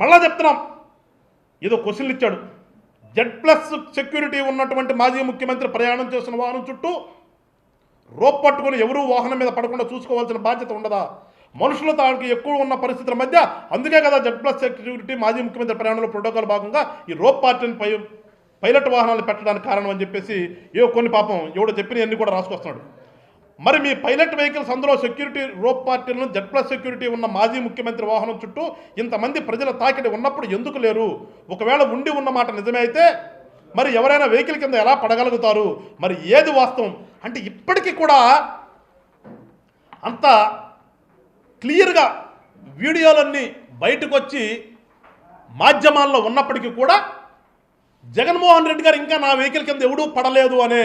మళ్ళా చెప్తున్నాం. ఏదో క్వశ్చన్లు ఇచ్చాడు. జెడ్ ప్లస్ సెక్యూరిటీ ఉన్నటువంటి మాజీ ముఖ్యమంత్రి ప్రయాణం చేస్తున్న వాహనం చుట్టూ రోప్ పట్టుకుని ఎవరూ వాహనం మీద పడకుండా చూసుకోవాల్సిన బాధ్యత ఉండదా? మనుషుల తానికి ఎక్కువ ఉన్న పరిస్థితుల మధ్య అందుకే కదా జెడ్ ప్లస్ సెక్యూరిటీ మాజీ ముఖ్యమంత్రి ప్రయాణంలో ప్రోటోకాల్ భాగంగా ఈ రోప్ పార్టీని పై పైలట్ వాహనాలు పెట్టడానికి కారణం అని చెప్పేసి ఏవో కొన్ని పాపం ఎవడో చెప్పిన అన్ని కూడా రాసుకొస్తున్నాడు. మరి మీ పైలట్ వెహికల్స్ అందులో సెక్యూరిటీ రోప్ పార్టీలను జెడ్ ప్లస్ సెక్యూరిటీ ఉన్న మాజీ ముఖ్యమంత్రి వాహనం చుట్టూ ఇంతమంది ప్రజల తాకిడి ఉన్నప్పుడు ఎందుకు లేరు? ఒకవేళ ఉండి ఉన్న మాట నిజమే అయితే మరి ఎవరైనా వెహికల్ కింద ఎలా పడగలుగుతారు? మరి ఏది వాస్తవం? అంటే ఇప్పటికీ కూడా అంత క్లియర్గా వీడియోలన్నీ బయటకు వచ్చి మాధ్యమాల్లో ఉన్నప్పటికీ కూడా జగన్మోహన్ రెడ్డి గారు ఇంకా నా వెహికల్ కింద ఎవడూ పడలేదు అనే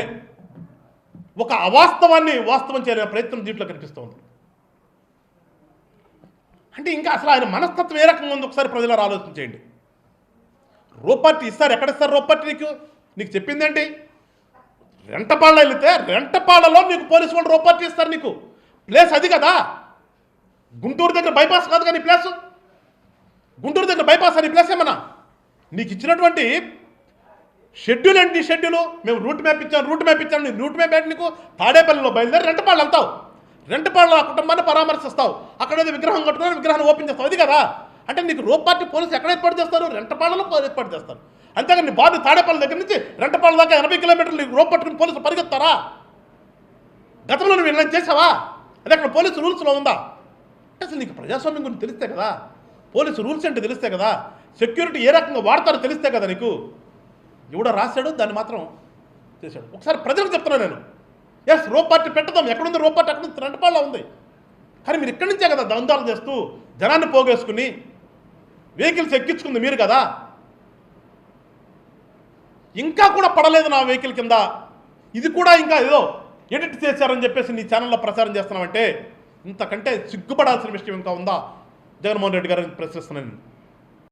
ఒక అవాస్తవాన్ని వాస్తవం చేరే ప్రయత్నం దీంట్లో కనిపిస్తోంది అంటే ఇంకా అసలు ఆయన మనస్తత్వం ఏ రకంగా ఉంది ఒకసారి ప్రజలు ఆలోచించేయండి రూపార్టీ ఇస్తారు. ఎక్కడ ఇస్తారు రూపార్టీ నీకు? నీకు చెప్పిందేంటి? రెంటపాళ్ళ వెళితే రెంటపాళ్ళలో నీకు పోలీసు వాళ్ళు రూపార్టీ ఇస్తారు నీకు. ప్లేస్ అది కదా. గుంటూరు దగ్గర బైపాస్ కాదు కానీ ప్లేస్. గుంటూరు దగ్గర బైపాస్ అని ప్లేస్ ఏమన్నా? నీకు ఇచ్చినటువంటి షెడ్యూల్ ఏంటి షెడ్యూలు? షెడ్యూల్ మేము రూట్ మ్యాప్ ఇచ్చాం రూట్ మ్యాప్ ఇచ్చాం నీ రూట్ మ్యాప్ ఏంటి నీకు? తాడేపల్లిలో బయలుదేరి రెంటపాళ్ళు వెళ్తావు. రెంటపాళ్ళు ఆ కుటుంబాన్ని పరామర్శిస్తావు. అక్కడ ఏదో విగ్రహం కట్టుకుని విగ్రహాన్ని ఓపెన్ చేస్తావు. అది కదా? అంటే నీకు రూప్ పార్టీ పోలీసు ఎక్కడ ఏర్పాటు చేస్తారు? రెంటపాళ్ళలో ఏర్పాటు చేస్తారు. అంతేగాని నీ బాధ తాడేపల్లి దగ్గర నుంచి రెంటపాళ్ళ దాకా ఎనభై కిలోమీటర్లు నీకు రూప్ పట్టుకుని పోలీసులు పరిగెత్తారా? గతంలో నువ్వు ఇలా చేసావా అది అక్కడ పోలీసు రూల్స్లో ఉందా? అసలు నీకు ప్రజాస్వామ్యం గురించి తెలిస్తే కదా? పోలీసు రూల్స్ అంటే తెలిస్తే కదా? సెక్యూరిటీ ఏ రకంగా వాడతారో తెలిస్తే కదా నీకు? ఎవడో రాశాడు దాన్ని మాత్రం చేశాడు ఒకసారి ప్రజలకు చెప్తున్నాను నేను. ఎస్ రో పార్టీ పెట్టదాం. ఎక్కడుంది రో పార్టీ? అక్కడ రెంటపాళ్ళ ఉంది. కానీ మీరు ఇక్కడి నుంచే కదా దందాలు చేస్తూ జనాన్ని పోగేసుకుని వెహికల్స్ ఎక్కించుకుంది మీరు కదా. ఇంకా కూడా పడలేదు నా వెహికల్ కింద. ఇది కూడా ఇంకా ఏదో ఎడిట్ చేశారని చెప్పేసి నీ ఛానల్లో ప్రచారం చేస్తున్నామంటే ఇంతకంటే సిగ్గుపడాల్సిన విషయం ఇంకా ఉందా? జగన్మోహన్ రెడ్డి గారిని ప్రశ్నిస్తున్నాను